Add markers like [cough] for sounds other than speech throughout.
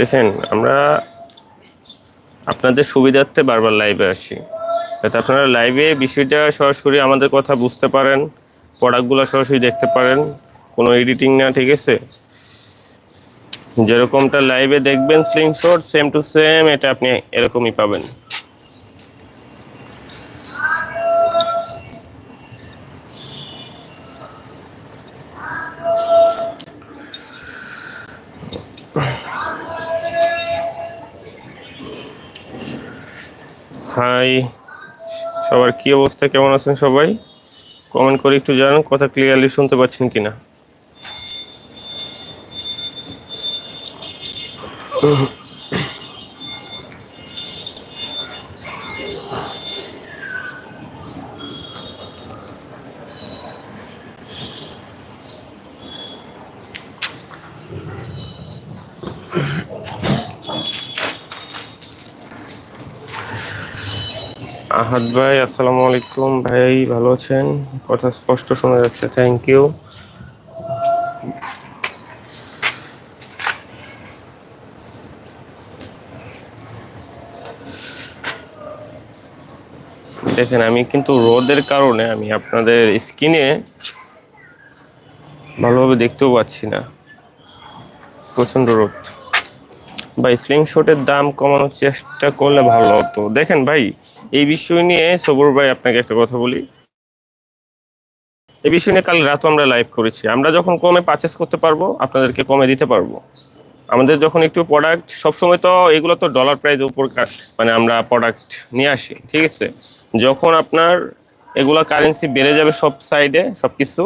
দেখেন, আমরা আপনাদের সুবিধার্থে বারবার লাইভে আসি। যাতে আপনারা লাইভে বিষয়টা সরাসরি আমাদের কথা বুঝতে পারেন প্রোডাক্টগুলো সরাসরি দেখতে পারেন, কোনো এডিটিং না, ঠিক আছে? যেরকমটা লাইভে দেখবেন স্লিংশট সেম টু সেম এটা আপনি এরকমই পাবেন। হাই। সবার কি অবস্থা? কেমন আছেন সবাই? কমেন্ট করে একটু জানান, কথা ক্লিয়ারলি শুনতে পাচ্ছেন কিনা। আহাদ ভাই, আসসালামু আলাইকুম। ভাই, ভালো আছেন? কথা স্পষ্ট শোনা যাচ্ছে। থ্যাংক ইউ দেখেন, আমি কিন্তু রোদের কারণে আমি আপনাদের স্কিনে ভালোভাবে দেখতেও পাচ্ছি না। প্রচণ্ড রোদ। ভাই স্লিং দাম কমানোর চেষ্টা করলে ভালো হতো। দেখেন ভাই, এই বিষয় নিয়ে সবুর ভাই আপনাকে একটা কথা বলি। এই বিষয় নিয়ে কাল রাতও আমরা লাইভ করেছি। আমরা যখন কমে পারচেস করতে পারব, আপনাদেরকে কমে দিতে পারব। আমাদের যখন একটু প্রোডাক্ট সবসময় তো এগুলো তো ডলার প্রাইস উপর মানে আমরা প্রোডাক্ট নিয়ে আসি, ঠিক আছে? যখন আপনার এগুলো কারেন্সি বেড়ে যাবে সব সাইডে সব কিছু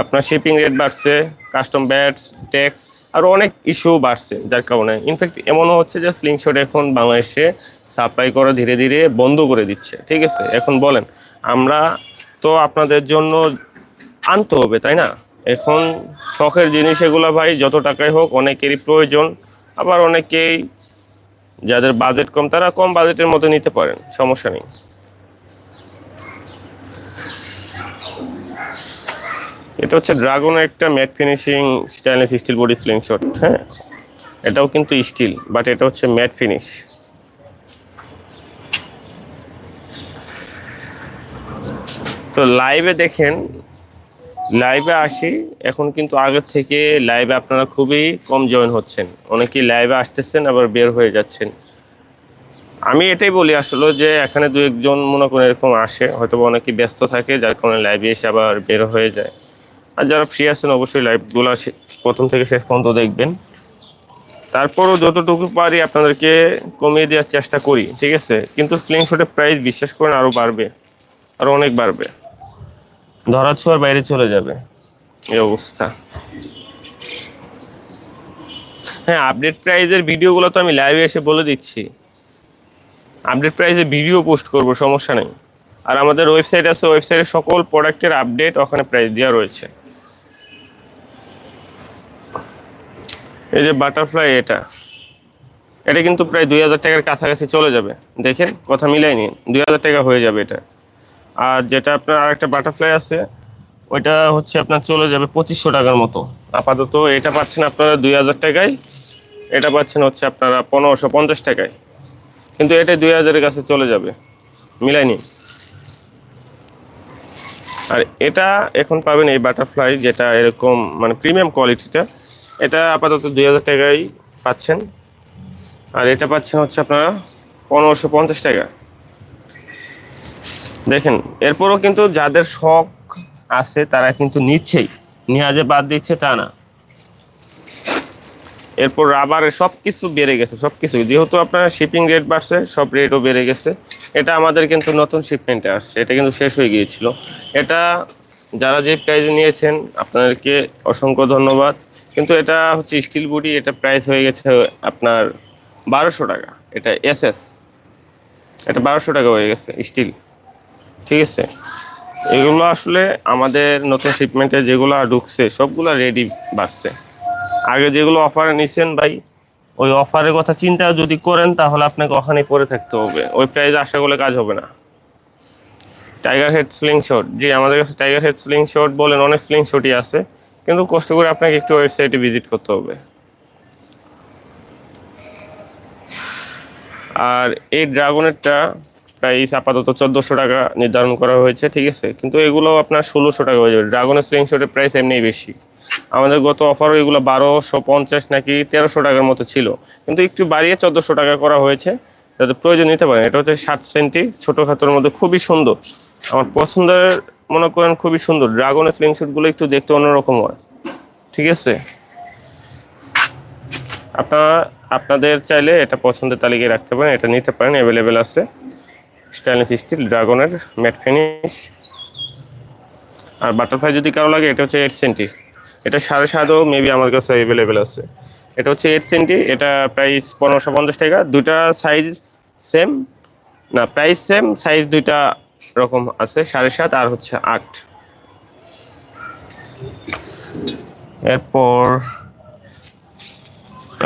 আপনার শিপিং রেট বাড়ছে কাস্টম ব্যাটস ট্যাক্স আরও অনেক ইস্যু বাড়ছে যার কারণে। ইনফ্যাক্ট এমনও হচ্ছে যে স্লিংশট এখন বাংলাদেশে সাপ্লাই করা ধীরে ধীরে বন্ধ করে দিচ্ছে, ঠিক আছে? এখন বলেন, আমরা তো আপনাদের জন্য আনতে হবে, তাই না? এখন শখের জিনিস এগুলো ভাই, যত টাকাই হোক, অনেকেরই প্রয়োজন। আবার অনেকেই যাদের বাজেট কম, তারা কম বাজেটের মধ্যে নিতে পারেন, সমস্যা নেই। এটা হচ্ছে ড্রাগনের একটা matte finishing stainless steel body slingshot হ্যাঁ? এটাও কিন্তু স্টিল বাট এটা হচ্ছে ম্যাট ফিনিশ তো লাইভে দেখেন লাইভে আসি, এখন কিন্তু আগের থেকে লাইভে আপনারা খুবই কম জয়েন হচ্ছেন। অনেকেই লাইভে আসতেছেন, আবার বের হয়ে যাচ্ছেন। আমি এটাই বলি আসলে যে এখানে দু একজন মনে করেন এরকম আসে হয়তো বা অনেকেই ব্যস্ত থাকে, যার কারণে লাইভে এসে আবার বের হয়ে যায়। আর যারা ফ্রি আছেন, অবশ্যই লাইভগুলো প্রথম থেকে শেষ পর্যন্ত দেখবেন। তারপরও যতটুকু পারি আপনাদেরকে কমিয়ে দেওয়ার চেষ্টা করি, ঠিক আছে? কিন্তু স্লিং শটের প্রাইস বিশ্বাস করেন আরও বাড়বে আরও অনেক বাড়বে। ধরা ছোঁয়ার বাইরে চলে যাবে, এই অবস্থা। হ্যাঁ আপডেট প্রাইজের ভিডিওগুলো তো আমি লাইভে এসে বলে দিচ্ছি। আপডেট প্রাইসে ভিডিও পোস্ট করব, সমস্যা নেই। আর আমাদের ওয়েবসাইট আছে ওয়েবসাইটে সকল প্রোডাক্টের আপডেট ওখানে প্রাইস দেওয়া রয়েছে। এই যে বাটারফ্লাই এটা এটা কিন্তু প্রায় দুই হাজার টাকার কাছাকাছি চলে যাবে। দেখেন, কথা মিলাই নিন দুই হাজার টাকা হয়ে যাবে এটা। আর যেটা আপনার আরেকটা বাটারফ্লাই আছে, ওইটা হচ্ছে আপনার চলে যাবে পঁচিশশো টাকার মতো। আপাতত এটা পাচ্ছেন আপনারা দুই হাজার টাকায়, এটা পাচ্ছেন হচ্ছে আপনারা পনেরোশো পঞ্চাশ টাকায়। কিন্তু এটা দুই হাজারের কাছে চলে যাবে মিলাই নিন আর এটা এখন পাবেন এই বাটারফ্লাই যেটা এরকম মানে প্রিমিয়াম কোয়ালিটিটা এটা আপাতত দুই হাজার টাকায় পাচ্ছেন। আর এটা পাচ্ছেন হচ্ছে আপনারা পনেরোশো পঞ্চাশ টাকা। দেখেন, এরপরও কিন্তু যাদের শখ আছে, তারা কিন্তু নিচ্ছেই। নেওয়া যে বাদ দিচ্ছে, তা না। এরপর রাবারের সব কিছু বেড়ে গেছে সব কিছু যেহেতু আপনার শিপিং রেট বাড়ছে, সব রেটও বেড়ে গেছে। এটা আমাদের কিন্তু নতুন শিপমেন্টে আসছে, এটা কিন্তু শেষ হয়ে গিয়েছিল। এটা যারা যে প্রাইজে নিয়েছেন, আপনাদেরকে অসংখ্য ধন্যবাদ। কিন্তু এটা হচ্ছে স্টিল বডি এটা প্রাইস হয়ে গেছে আপনার বারোশো টাকা। এটা এস এস এটা বারোশো টাকা হয়ে গেছে স্টিল ঠিক আছে? এগুলো আসলে আমাদের নতুন শিপমেন্টে যেগুলো ঢুকছে, সবগুলো রেডি বাড়ছে। আগে যেগুলো অফারে নিছেন ভাই, ওই অফারের কথা চিন্তা যদি করেন, তাহলে আপনাকে ওখানে পরে থাকতে হবে। ওই প্রাইজে আশা করলে কাজ হবে না। টাইগার হেড স্লিং শট জি, আমাদের কাছে টাইগার হেড স্লিং শট বলেন, অনেক স্লিং শটই আছে। কিন্তু কষ্ট করে আপনাকে একটু ওয়েবসাইটে ভিজিট করতে হবে। আর এই ড্রাগনেরটা প্রাইস আপাতত চোদ্দোশো টাকা নির্ধারণ করা হয়েছে, ঠিক আছে? কিন্তু এগুলো আপনার ষোলোশো টাকা হয়ে যাবে। ড্রাগনের স্লিংশটের প্রাইস এমনিই বেশি। আমাদের গত অফারও এগুলো বারোশো পঞ্চাশ নাকি তেরোশো টাকার মতো ছিল। কিন্তু একটু বাড়িয়ে চোদ্দোশো টাকা করা হয়েছে। যাতে প্রয়োজন নিতে পারেন। এটা হচ্ছে সাত সেন্টি ছোটো খাতোর মধ্যে খুবই সুন্দর। আমার পছন্দের মনে করেন খুবই সুন্দর। ড্রাগনের স্লিংশুটগুলো একটু দেখতে অন্যরকম হয়। ঠিক আছে? আপনারা, আপনাদের চাইলে এটা পছন্দের তালিকায় রাখতে পারেন, এটা নিতে পারেন অ্যাভেলেবেল আছে। স্টেনলেস স্টিল ড্রাগনের ম্যাট ফিনিশ আর বাটারফ্লাই যদি কারও লাগে, এটা হচ্ছে এইট সেন্টি এটা সাড়ে সাতও মেবি আমার কাছে অ্যাভেলেবেল আছে। এটা হচ্ছে এইট সেন্টি এটা প্রাইস পনেরোশো পঞ্চাশ টাকা। দুটা সাইজ সেম না প্রাইস সেম সাইজ দুইটা রকম আছে, সাড়ে সাত আর হচ্ছে আট। এরপর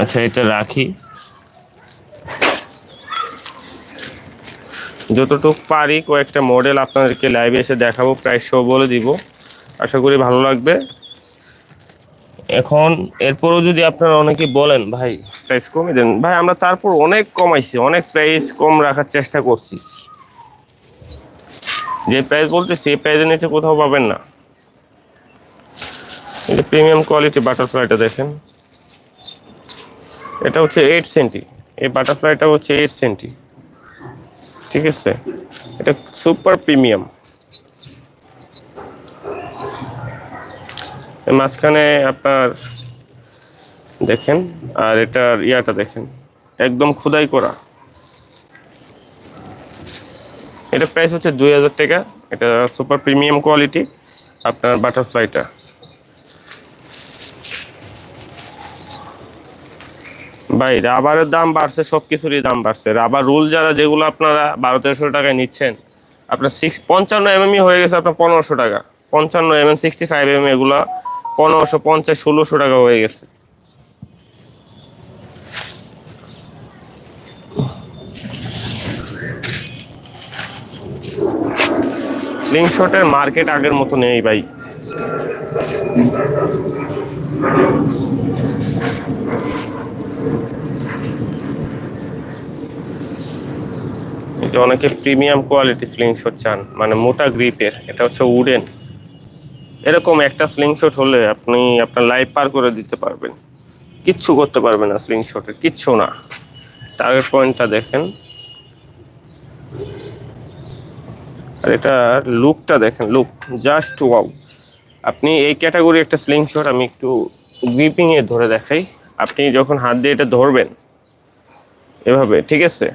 আচ্ছা এটা রাখি। যতটুকু পারি কয়েকটা মডেল আপনাদেরকে লাইভে এসে দেখাবো প্রায় শো বলে দিব। আশা করি ভালো লাগবে। এখন, এরপরও যদি আপনারা অনেকে বলেন, ভাই প্রাইস কমিয়ে দেন। ভাই, আমরা তারপর অনেক কমাইছি, অনেক প্রাইস কম রাখার চেষ্টা করছি। যে প্রাইস বলতে সেই প্রাইসের নিচে কোথাও পাবেন না। যে প্রিমিয়াম কোয়ালিটি বাটারফ্লাইটা দেখেন। এটা হচ্ছে এইট সেন্টি এই বাটারফ্লাইটা হচ্ছে এইট সেন্টি ঠিক আছে? এটা সুপার প্রিমিয়াম মাঝখানে আপনার দেখেন, আর এটার ইয়াটা দেখেন। একদম খোদাই করা। এটা প্রাইস হচ্ছে দুই হাজার টাকা। এটা সুপার প্রিমিয়াম কোয়ালিটি আপনার বাটারফ্লাইটা ভাই রাবারের দাম বাড়ছে সব কিছুরই দাম বাড়ছে। রাবার রুল যারা, যেগুলো আপনারা বারো তেরোশো টাকায় নিচ্ছেন, আপনার সিক্স পঞ্চান্ন এমএমই হয়ে গেছে আপনার পনেরোশো টাকা। পঞ্চান্ন এমএম সিক্সটি ফাইভ এমএম এগুলো পনেরোশো, পঞ্চাশ, ষোলোশো টাকা হয়ে গেছে। স্লিংশটের মার্কেট আগের মতো নেই ভাই। যে অনেকে প্রিমিয়াম কোয়ালিটি স্লিংশট চান মানে মোটা গ্রিপের এটা হচ্ছে উডেন এরকম একটা স্লিংশট হলে আপনি আপনার লাইফ পার করে দিতে পারবেন। কিচ্ছু করতে পারবেন না স্লিংশটের কিচ্ছু না। টার্গেট পয়েন্টটা দেখেন। আর এটা লুকটা দেখেন লুক জাস্ট ওয়াও আপনি এই ক্যাটাগরি একটা স্লিংশট আমি একটু গ্রিপিংয়ে ধরে দেখাই। আপনি যখন হাত দিয়ে এটা ধরবেন, এভাবে, ঠিক আছে?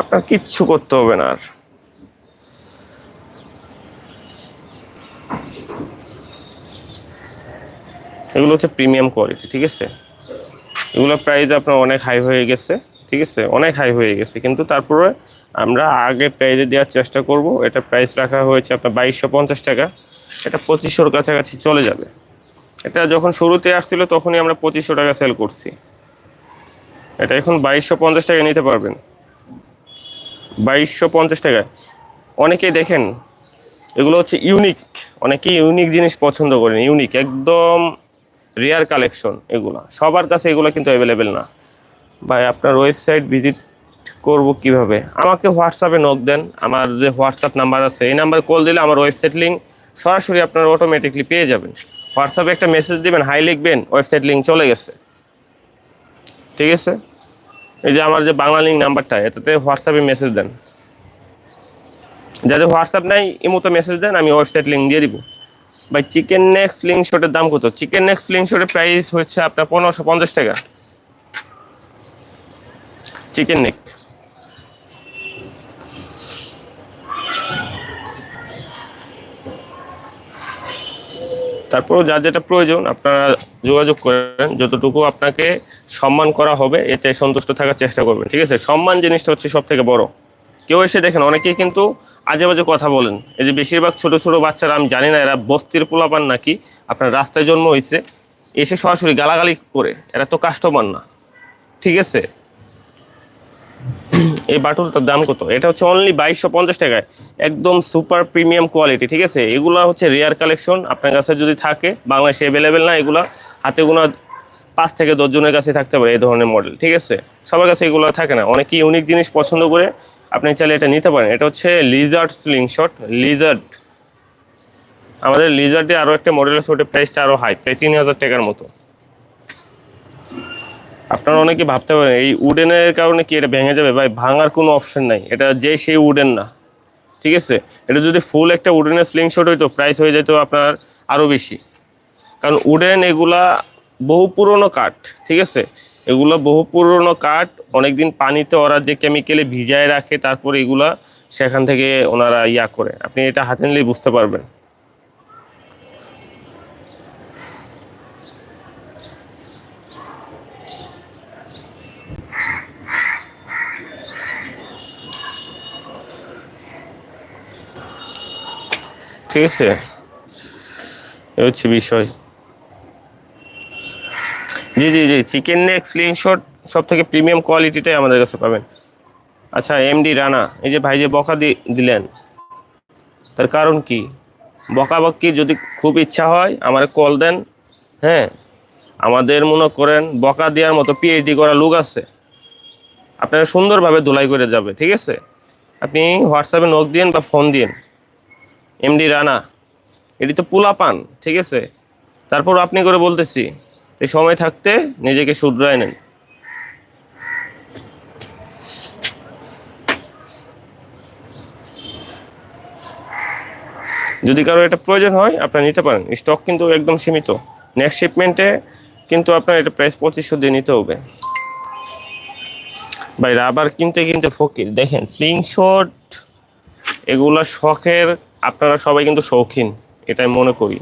আপনার কিচ্ছু করতে হবে না আর। এগুলো হচ্ছে প্রিমিয়াম কোয়ালিটি ঠিক আছে? এগুলো প্রাইস আপনার অনেক হাই হয়ে গেছে। ঠিক আছে? অনেক হাই হয়ে গেছে। কিন্তু তারপরে আমরা আগে প্রাইজে দেওয়ার চেষ্টা করব। এটা প্রাইস রাখা হয়েছে আপনার বাইশশো পঞ্চাশ টাকা। এটা পঁচিশশোর কাছাকাছি চলে যাবে। এটা যখন শুরুতে আসছিল তখনই আমরা পঁচিশশো টাকা সেল করছি। এটা এখন বাইশশো পঞ্চাশ টাকা নিতে পারবেন। বাইশশো পঞ্চাশ টাকা অনেকেই দেখেন, এগুলো হচ্ছে ইউনিক অনেকেই ইউনিক জিনিস পছন্দ করেন। ইউনিক একদম রেয়ার কালেকশন এগুলো। সবার কাছে এগুলো কিন্তু অ্যাভেলেবেল না। ভাই, আপনার ওয়েবসাইট ভিজিট করব কীভাবে? আমাকে হোয়াটসঅ্যাপে নক দেন, আমার যে হোয়াটসঅ্যাপ নাম্বার আছে, এই নাম্বারে কল দিলে আমার ওয়েবসাইট লিঙ্ক সরাসরি আপনার অটোমেটিকলি পেয়ে যাবেন। হোয়াটসঅ্যাপে একটা মেসেজ দিবেন হাই লিখবেন ওয়েবসাইট লিঙ্ক চলে গেছে। ঠিক আছে? এই যে আমার যে বাংলা লিঙ্ক নাম্বারটা এটাতে হোয়াটসঅ্যাপে মেসেজ দেন। যাদের হোয়াটসঅ্যাপ নাই ইমোতে মেসেজ দেন, আমি ওয়েবসাইট লিঙ্ক দিয়ে দিব। ভাই চিকেন নেক্সট লিঙ্ক শটের দাম কত? চিকেন নেক্সট লিঙ্ক শটের প্রাইস হচ্ছে আপনার পনেরোশো পঞ্চাশ টাকা। Chicken neck. তারপর যা যেটা প্রয়োজন, আপনারা যোগাযোগ করেন। যতটুকু আপনাকে সম্মান করা হবে, এতে সন্তুষ্ট থাকার চেষ্টা করবেন, ঠিক আছে? সম্মান জিনিসটা হচ্ছে সব থেকে বড়। কেউ এসে দেখেন, অনেকেই কিন্তু আজে বাজে কথা বলেন। এই যে বেশিরভাগ ছোট ছোট বাচ্চারা, আমি জানি না, এরা বস্তির পোলাপান নাকি? আপনার রাস্তায় জন্ম হয়েছে, এসে সরাসরি গালাগালি করে, এরা তো কাস্টমার না, ঠিক আছে? [clears throat] এই বাটুলটার দাম কত? এটা হচ্ছে অনলি বাইশশো পঞ্চাশ টাকায়। একদম সুপার প্রিমিয়াম কোয়ালিটি ঠিক আছে? এগুলো হচ্ছে রেয়ার কালেকশন আপনার কাছে যদি থাকে, বাংলাদেশে অ্যাভেলেবেল না, এগুলো হাতে গোনা পাঁচ থেকে দশজনের কাছে থাকতে পারে এই ধরনের মডেল ঠিক আছে? সবার কাছে এগুলো থাকে না। অনেকে ইউনিক জিনিস পছন্দ করে, আপনি চাইলে এটা নিতে পারেন। এটা হচ্ছে লিজার্ড স্লিং শট লিজার্ড আমাদের লিজার্ডে আরও একটা মডেল আছে, ওটার প্রাইসটা আরও হাই প্রায় তিন হাজার টাকার মতো। আপনারা অনেকে ভাবতে পারেন, এই উডেনের কারণে কি এটা ভেঙে যাবে? ভাই, ভাঙার কোনো অপশন নাই। এটা যে সেই উডেন না। ঠিক আছে? এটা যদি ফুল একটা উডেনের স্লিং শট হইতো প্রাইস হয়ে যেত আপনার আরও বেশি। কারণ উডেন এগুলা বহু পুরনো কাঠ, ঠিক আছে? এগুলো বহু পুরনো কাঠ, অনেকদিন পানিতে ওরা যে কেমিক্যালে ভিজায় রাখে, তারপর এগুলা সেখান থেকে ওনারা ইয়া করে। আপনি এটা হাতে নিলেই বুঝতে পারবেন। ঠিক আছে? এ হচ্ছে বিষয়। জি জি জি চিকেন নেক স্লিং শট সব থেকে প্রিমিয়াম কোয়ালিটিটাই আমাদের কাছে পাবেন। আচ্ছা এমডি রানা, এই যে ভাই যে বকা দিলেন, তার কারণ কি? বকা বকি যদি খুব ইচ্ছা হয়, আমার কল দেন হ্যাঁ? আমাদের মনে করেন, বকা দেওয়ার মতো পিএইচডি করা লোক আছে। আপনারা সুন্দরভাবে ধুলাই করে যাবে, ঠিক আছে? আপনি হোয়াটসঅ্যাপে নোট দিন বা ফোন দিন এমডি রানা, এটি তো পোলা পান, ঠিক আছে? তারপর আপনি করে বলতেছি এই সময় থাকতে নিজেকে শুধরায় নেন। যদি কারও এটা প্রয়োজন হয়, আপনারা নিতে পারেন। স্টক কিন্তু একদম সীমিত। নেক্সট শিপমেন্টে কিন্তু আপনার এটা প্রাইস পঁচিশশো দিয়ে নিতে হবে। ভাই রাবার কিনতে কিনতে ফকির। দেখেন স্লিং শট এগুলা শখের আপনারা সবাই কিন্তু শৌখিন, এটাই মনে করি।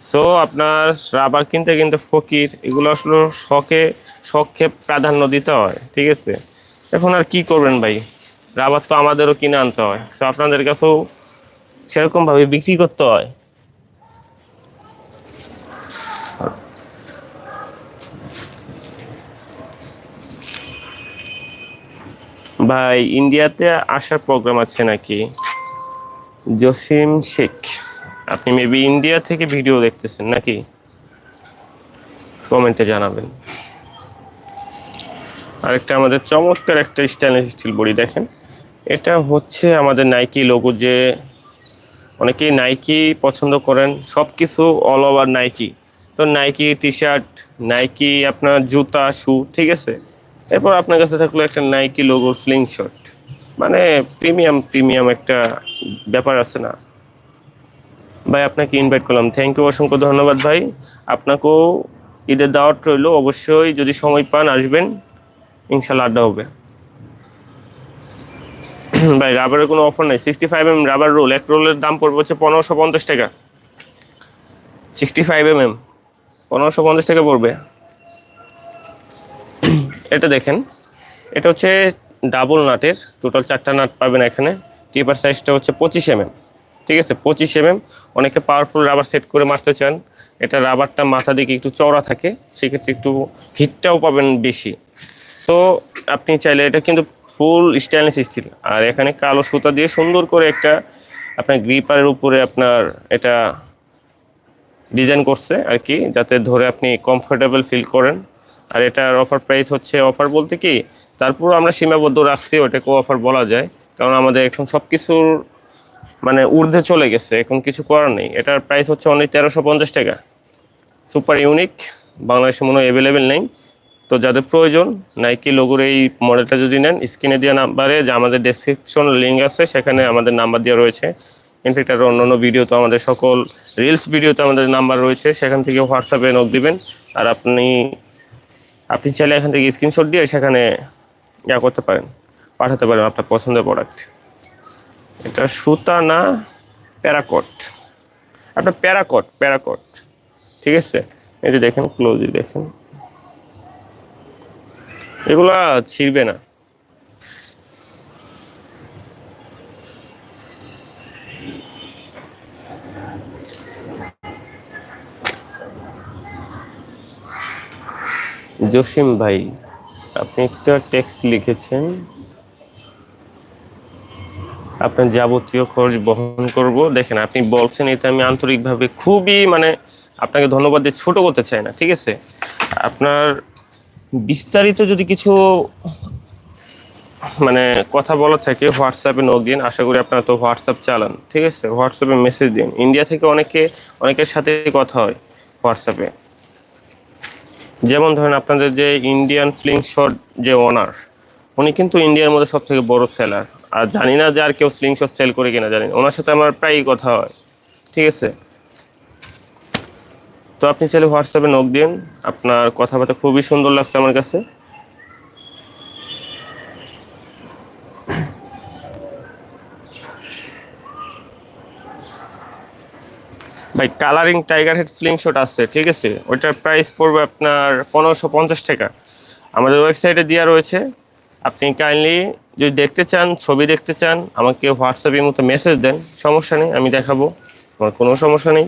সো আপনার রাবার কিনতে কিনতে ফকির, এগুলো আসলে শখে শখে প্রাধান্য দিতে হয়, ঠিক আছে? এখন আর কি করবেন ভাই? রাবার তো আমাদেরও কিনে আনতে হয়। সো আপনাদের কাছেও সেরকমভাবে বিক্রি করতে হয়। ভাই, ইন্ডিয়াতে আসার প্রোগ্রাম আছে নাকি? জসিম শেখ। আপনি মেবি ইন্ডিয়া থেকে ভিডিও দেখতেছেন নাকি? কমেন্টে জানাবেন। আরেকটা আমাদের চমৎকার একটা স্টেনলেস স্টিল বডি দেখেন। এটা হচ্ছে আমাদের নাইকি লোগো যে অনেকেই নাইকি পছন্দ করেন সব কিছু অল ওভার নাইকি তো নাইকি টি শার্ট নাইকি আপনার জুতা শু ঠিক আছে? এরপর আপনার কাছে থাকল একটা নাইকি লোগো স্লিং শট মানে প্রিমিয়াম প্রিমিয়াম একটা ব্যাপার আছে না। ভাই, আপনাকে ইনভাইট করলাম। থ্যাংক ইউ অসংখ্য ধন্যবাদ ভাই। আপনাকেও ঈদের দাওয়াত রইল। অবশ্যই যদি সময় পান, আসবেন। ইনশাল্লাহ আড্ডা হবে। [clears throat] ভাই রাবারের কোনো অফার নেই। Sixty five M rubber roll এক রোলের দাম পড়বে হচ্ছে পনেরোশো পঞ্চাশ টাকা। সিক্সটি ফাইভ এম এম পনেরোশো পঞ্চাশ টাকা পড়বে। [clears throat] এটা দেখেন। এটা হচ্ছে ডাবল নাটের টোটাল চারটা নাট পাবেন এখানে। টিপার সাইজটা হচ্ছে পঁচিশ এম ঠিক আছে? পঁচিশ এম অনেকে পাওয়ারফুল রাবার সেট করে মারতে চান। এটা রাবারটা মাথা দিকে একটু চওড়া থাকে, সেক্ষেত্রে একটু হিটটাও পাবেন বেশি। সো আপনি চাইলে এটা কিন্তু ফুল স্টেনলেস স্টিল আর এখানে কালো সুতা দিয়ে সুন্দর করে একটা আপনার গ্রিপারের উপরে আপনার এটা ডিজাইন করছে আর কি যাতে ধরে আপনি কমফোর্টেবল ফিল করেন। আর এটার অফার প্রাইস হচ্ছে অফার বলতে কি তারপর আমরা সীমাবদ্ধ রাখছি ওটাকেও অফার বলা যায়। কারণ আমাদের এখন সব কিছুর মানে ঊর্ধ্বে চলে গেছে, এখন কিছু করার নেই। এটার প্রাইস হচ্ছে অনলি তেরোশো পঞ্চাশ টাকা। সুপার ইউনিক বাংলাদেশে মনে হয় অ্যাভেলেবেল নেই। তো যাদের প্রয়োজন নাইকি লোগোর এই মডেলটা যদি নেন স্ক্রিনে দেওয়া নাম্বারে যে আমাদের ডেসক্রিপশন লিঙ্ক আছে, সেখানে আমাদের নাম্বার দেওয়া রয়েছে। ইনফ্যাক্ট আর অন্য ভিডিও তো আমাদের সকল রিলস ভিডিওতে আমাদের নাম্বার রয়েছে। সেখান থেকে হোয়াটসঅ্যাপে নোট দিবেন। আর আপনি আপনি চাইলে এখান থেকে স্ক্রিনশট দিয়ে সেখানে ইয়া করতে পারেন, পাঠাতে পারেন আপনার পছন্দের প্রোডাক্ট এটা সুতা না প্যারাকট? আপনার প্যারাকট প্যারাকট। ঠিক আছে? এই যে দেখেন ক্লোজলি দেখেন। এগুলা ছিঁড়বে না। জসিম ভাই আপনি একটা টেক্সট লিখেছেন। আপনার যাবতীয় খরচ বহন করব। দেখেন, আপনি বলছেন এটা আমি আন্তরিকভাবে খুবই মানে আপনাকে ধন্যবাদ দিয়ে ছোটো করতে চাই না, ঠিক আছে? আপনার বিস্তারিত যদি কিছু মানে কথা বলা থাকে হোয়াটসঅ্যাপে নক দিন। আশা করি আপনারা তো হোয়াটসঅ্যাপ চালান, ঠিক আছে? হোয়াটসঅ্যাপে মেসেজ দিন। ইন্ডিয়া থেকে অনেকে, অনেকের সাথে কথা হয় হোয়াটসঅ্যাপে যেমন ধরেন আপনাদের যে ইন্ডিয়ান স্লিং শট যে ওনার উনি কিন্তু ইন্ডিয়ার মধ্যে সব থেকে বড় সেলার আর জানি না যে আর কেউ স্লিং শট সেল করে কিনা, জানি। ওনার সাথে আমার প্রায়ই কথা হয়। ঠিক আছে? তো আপনি চাইলে হোয়াটসঅ্যাপে নক দিন। আপনার কথাবার্তা খুবই সুন্দর লাগছে আমার কাছে। ভাই colouring tiger head slingshot আছে, ঠিক আছে? ওইটার প্রাইস পড়বে আপনার পনেরোশো পঞ্চাশ টাকা। আমাদের ওয়েবসাইটে দেওয়া রয়েছে। আপনি কাইন্ডলি যদি দেখতে চান, ছবি দেখতে চান, আমাকে হোয়াটসঅ্যাপের মতো মেসেজ দেন, সমস্যা নেই, আমি দেখাবো। আমার কোনো সমস্যা নেই।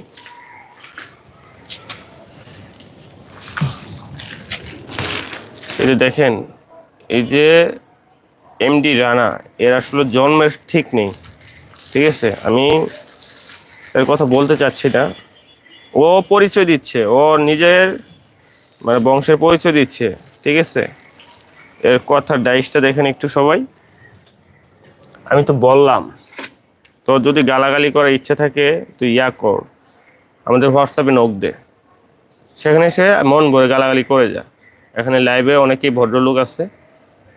এই যে দেখেন, এই যে এমডি রানা, এর আসলে জন্মের ঠিক নেই, ঠিক আছে? আমি এর কথা বলতে চাচ্ছি না। ও পরিচয় দিচ্ছে, ও নিজের মানে বংশের পরিচয় দিচ্ছে, ঠিক আছে? এর কথার ডাইসটা দেখেন একটু সবাই। আমি তো বললাম তো যদি গালাগালি করার ইচ্ছে থাকে, তুই ইয়া কর। আমাদের হোয়াটসঅ্যাপে নক দে। সেখানে সে মন ভরে গালাগালি করে যা। এখানে লাইভে অনেকেই ভদ্রলোক আছে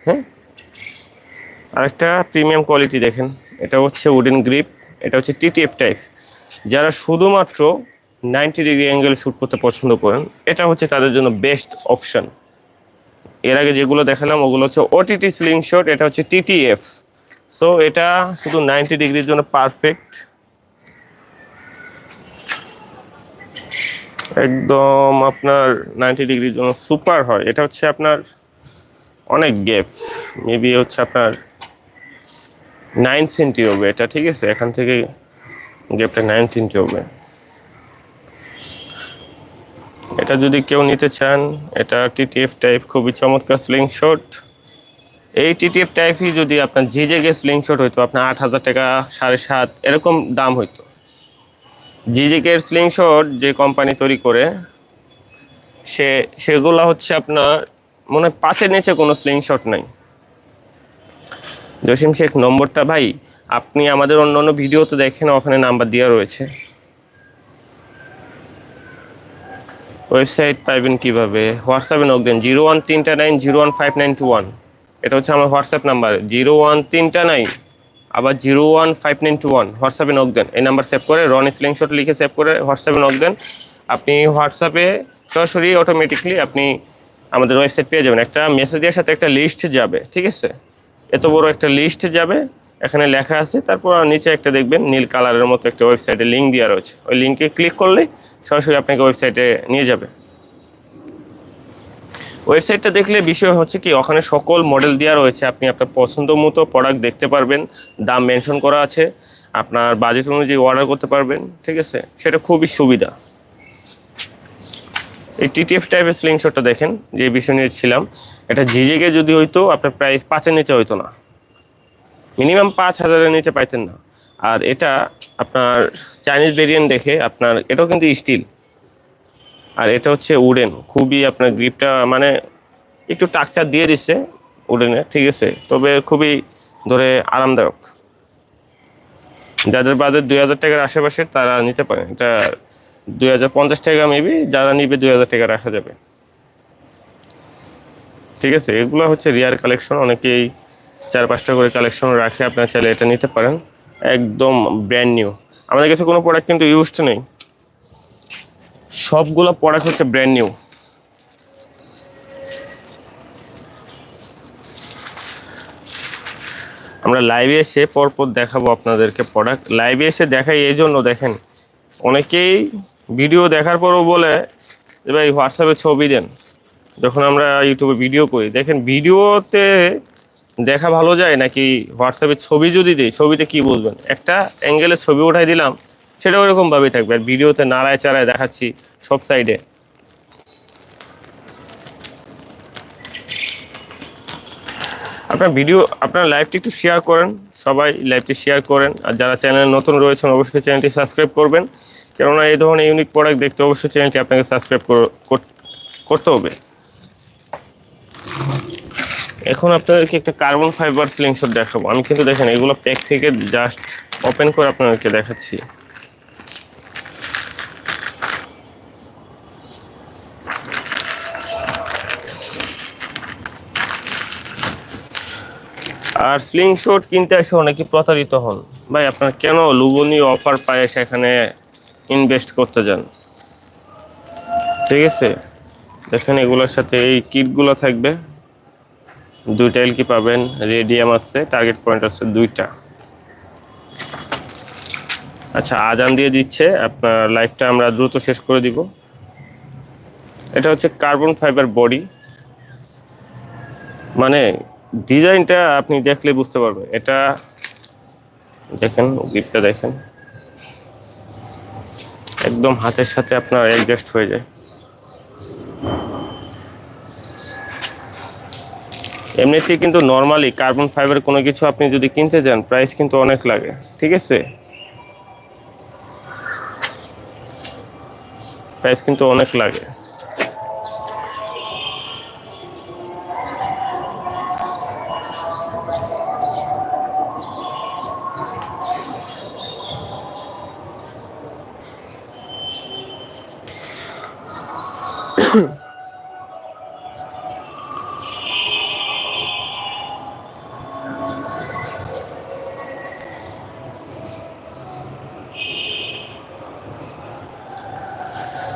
হ্যাঁ? আরেকটা প্রিমিয়াম কোয়ালিটি দেখেন, এটা হচ্ছে উডেন গ্রিপ এটা হচ্ছে টিটিএফ টাইপ যারা শুধুমাত্র নাইনটি ডিগ্রি অ্যাঙ্গেল শ্যুট করতে পছন্দ করেন, এটা হচ্ছে তাদের জন্য বেস্ট অপশন এর আগে যেগুলো দেখালাম, ওগুলো হচ্ছে ওটিটি স্লিং শট এটা হচ্ছে টিটিএফ সো এটা শুধু নাইনটি ডিগ্রির জন্য পারফেক্ট একদম আপনার নাইনটি ডিগ্রির জন্য সুপার হয়। এটা হচ্ছে আপনার অনেক গ্যাপ মেবি হচ্ছে আপনার নাইন সেন্টি হবে এটা, ঠিক আছে? এখান থেকে গ্যাপটা নাইন সেন্টি হবে। এটা যদি কেউ নিতে চান, এটা টিটিএফ টাইপ খুবই চমৎকার স্লিং শট এই টিটিএফ টাইপই যদি আপনার জিজেগে স্লিং শট হইতো, আপনার আট হাজার টাকা, সাড়ে সাত, এরকম দাম হইতো। জিজেকের স্লিং শট যে কোম্পানি তৈরি করে, সে, সেগুলো হচ্ছে আপনার, মনে হয় পাঁচের নিচে কোনো স্লিং শট নাই। জসিম শেখ, নম্বরটা ভাই আপনি আমাদের অন্য অন্য ভিডিওতে দেখেন, ওখানে নাম্বার দেওয়া রয়েছে। ওয়েবসাইট পাইবেন কীভাবে? হোয়াটসঅ্যাপে নক দেন জিরো ওয়ান তিনটা nine zero one five nine two one এটা হচ্ছে আমার হোয়াটসঅ্যাপ নাম্বার জিরো ওয়ান তিনটা নাইন আবার zero one five nine two one হোয়াটসঅ্যাপে নক দেন, এই নাম্বার সেভ করে রন স্লিংশট লিখে সেভ করে হোয়াটসঅ্যাপে নক দেন। আপনি হোয়াটসঅ্যাপে সরাসরি অটোমেটিকলি আপনি আমাদের ওয়েবসাইট পেয়ে যাবেন। একটা মেসেজের সাথে একটা লিস্ট যাবে, ঠিক আছে? এত বড় একটা লিস্ট যাবে এখানে লেখা আছে, তারপর নিচে একটা দেখবেন নীল কালারের মতো একটা ওয়েবসাইটে লিঙ্ক দেওয়া রয়েছে। ওই লিঙ্কে ক্লিক করলে সরাসরি আপনাকে ওয়েবসাইটে নিয়ে যাবে। ওয়েবসাইটটা দেখলে বিষয় হচ্ছে কি, ওখানে সকল মডেল দেওয়া রয়েছে। আপনি আপনার পছন্দ মতো প্রোডাক্ট দেখতে পারবেন, দাম মেনশন করা আছে, আপনার বাজেট অনুযায়ী অর্ডার করতে পারবেন, ঠিক আছে? সেটা খুবই সুবিধা। এই টিটিএফ টাইপের স্লিং শটটা দেখেন, যে বিষয় নিয়ে ছিলাম। এটা জিজেকে যদি হইতো, আপনার প্রাইস পাঁচের নিচে হইতো না। মিনিমাম পাঁচ হাজারের নিচে পাইতেন না। আর এটা আপনার চাইনিজ ভেরিয়েন্ট দেখে আপনার, এটাও কিন্তু স্টিল। আর এটা হচ্ছে উডেন। খুবই আপনার গ্রিপটা মানে একটু টাকচার দিয়ে দিচ্ছে উডেনে, ঠিক আছে? তবে খুবই ধরে আরামদায়ক। যাদের বাজেট দুই হাজার টাকার আশেপাশে তারা নিতে পারেন এটা দুই হাজার পঞ্চাশ টাকা মেবি যারা নিবে দুই হাজার টাকা রাখা যাবে। ঠিক আছে? এগুলো হচ্ছে রিয়ার কালেকশন অনেকেই চার পাঁচটা করে কালেকশন রাখে, আপনারা চাইলে এটা নিতে পারেন। একদম ব্র্যান্ড নিউ আমাদের কাছে কোনো প্রোডাক্ট কিন্তু ইউজড নেই। সবগুলো প্রোডাক্ট হচ্ছে ব্র্যান্ড নিউ আমরা লাইভে এসে পরপর দেখাবো আপনাদেরকে প্রোডাক্ট লাইভে এসে দেখাই এই জন্য দেখেন, অনেকেই ভিডিও দেখার পরও বলে যে ভাই হোয়াটসঅ্যাপে ছবি দেন। যখন আমরা ইউটিউবে ভিডিও করি, দেখেন ভিডিওতে দেখা ভালো যায় নাকি হোয়াটসঅ্যাপে ছবি যদি দিই, ছবিতে কি বুঝবেন? একটা অ্যাঙ্গেলে ছবি উঠাই দিলাম, সেটা ওরকমভাবেই থাকবে। আর ভিডিওতে নাড়ায় চাড়ায় দেখাচ্ছি সব সাইডে আপনার ভিডিও, আপনার লাইভটি একটু শেয়ার করেন, সবাই লাইভটি শেয়ার করেন। আর যারা চ্যানেলে নতুন রয়েছেন, অবশ্যই চ্যানেলটি সাবস্ক্রাইব করবেন। কেননা এই ধরনের ইউনিক প্রোডাক্ট দেখতে অবশ্যই চ্যানেলটি আপনাকে সাবস্ক্রাইব করতে হবে। এখন আপনাদেরকে একটা কার্বন ফাইবার স্লিং শট দেখাবো। আমি কিন্তু দেখেন, এগুলো প্যাক থেকে জাস্ট ওপেন করে আপনাদেরকে দেখাচ্ছি। আর স্লিং শট কিনতে এসে অনেকে প্রতারিত হন। ভাই, আপনার কেন লুবনীয় অফার পায় সেখানে ইনভেস্ট করতে যান? ঠিক আছে? দেখেন এগুলোর সাথে এই কিটগুলো থাকবে। দুইটা এলকি পাবেন রেডিয়াম আছে টার্গেট পয়েন্ট আছে দুইটা। আচ্ছা আজান দিয়ে দিচ্ছে, আপনার লাইফটা আমরা দ্রুত শেষ করে দিব। এটা হচ্ছে কার্বন ফাইবার বডি মানে ডিজাইনটা আপনি দেখলে বুঝতে পারবেন। এটা দেখেন গিফটটা দেখেন। একদম হাতের সাথে আপনার অ্যাডজাস্ট হয়ে যায়। এমনিতেই কিন্তু নর্মালি কার্বন ফাইবার কোনো কিছু আপনি যদি কিনতে যান প্রাইস কিন্তু অনেক লাগে, ঠিক আছে? প্রাইস কিন্তু অনেক লাগে।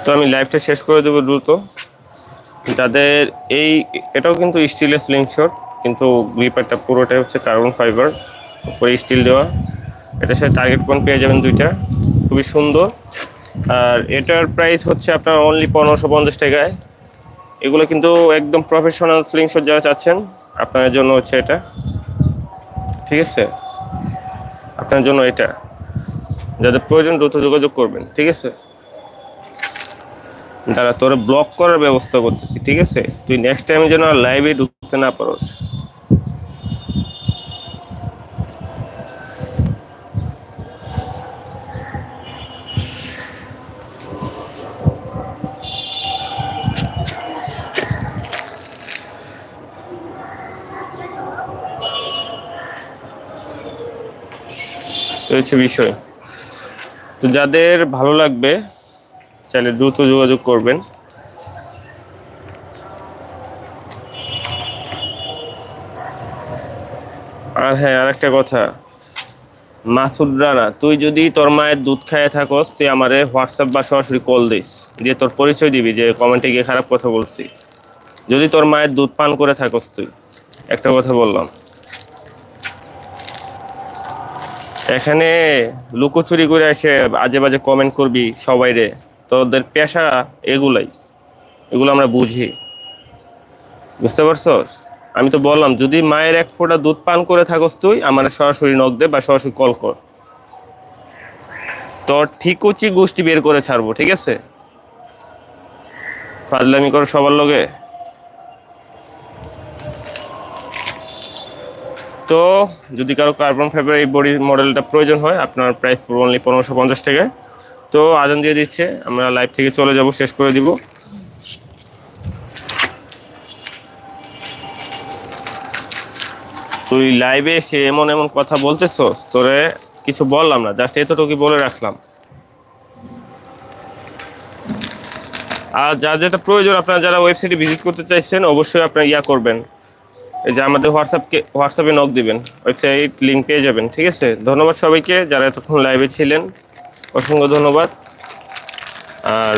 তো আমি লাইভটা শেষ করে দেবো দ্রুত। যাদের এই, এটাও কিন্তু স্টিলের স্লিং শট কিন্তু গ্রিপারটা পুরোটাই হচ্ছে কার্বন ফাইবার উপরে স্টিল দেওয়া। এটার সাথে টার্গেট পয়েন্ট পেয়ে যাবেন দুইটা, খুবই সুন্দর। আর এটার প্রাইস হচ্ছে আপনার অনলি পনেরোশো পঞ্চাশ টাকায়। এগুলো কিন্তু একদম প্রফেশনাল স্লিং শট যারা চাচ্ছেন আপনার জন্য হচ্ছে এটা। ঠিক আছে? আপনার জন্য এটা। যাদের প্রয়োজন দ্রুত যোগাযোগ করবেন, ঠিক আছে? দাঁড়া তোর ব্লক করার ব্যবস্থা করতেছি, ঠিক আছে? তুই নেক্সট টাইম যেন লাইভে ঢুকতে না হচ্ছে বিষয়। তো যাদের ভালো লাগবে চাইলে দ্রুত যোগাযোগ করবেন। আর হ্যাঁ আর একটা কথা। মাসুদ রানা, তুই যদি তোর মায়ের দুধ খাইয়ে থাকস, তুই আমারে হোয়াটসঅ্যাপ বা সরাসরি কল দিস, দিয়ে তোর পরিচয় দিবি, যে কমেন্টে গিয়ে খারাপ কথা বলছি। যদি তোর মায়ের দুধ পান করে থাকস তুই। একটা কথা বললাম। এখানে লুকোচুরি করে এসে আজে বাজে কমেন্ট করবি সবাই রে তোদের পেশা এগুলাই। এগুলো আমরা বুঝি। বুঝতে পারছস? আমি তো বললাম, যদি মায়ের এক ফোঁটা দুধ পান করে থাকস তুই, আমার সরাসরি নখ দে বা সরাসরি কল কর। তোর ঠিকুচি গোষ্ঠী বের করে ছাড়বো, ঠিক আছে? ফাজলামি করো সবার লগে। তো যদি কারও কার্বন ফাইবার এই বডি মডেলটা প্রয়োজন হয়, আপনার প্রাইস পড়বে অনলি পনেরোশো পঞ্চাশ টাকায়। তো আজান দিয়ে দিচ্ছে, আমরা লাইভ থেকে চলে যাব, শেষ করে দিব। তুই লাইভে এসে এমন এমন কথা বলতেছস তোরে কিছু বললাম না জাস্ট এতটুকু বলে রাখলাম। আর যা যেটা প্রয়োজন, আপনারা যারা ওয়েবসাইটে ভিজিট করতে চাইছেন, অবশ্যই আপনারা ইয়া করবেন। এই যে আমাদের হোয়াটসঅ্যাপকে হোয়াটসঅ্যাপে নক দিবেন ওয়েবসাইট লিঙ্ক পেয়ে যাবেন, ঠিক আছে? ধন্যবাদ সবাইকে, যারা এতক্ষণ লাইভে ছিলেন। অসংখ্য ধন্যবাদ। আর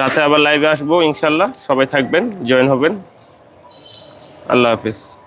রাতে আবার লাইভে আসব ইনশাল্লাহ। সবাই থাকবেন জয়েন হবেন। আল্লাহ হাফিজ।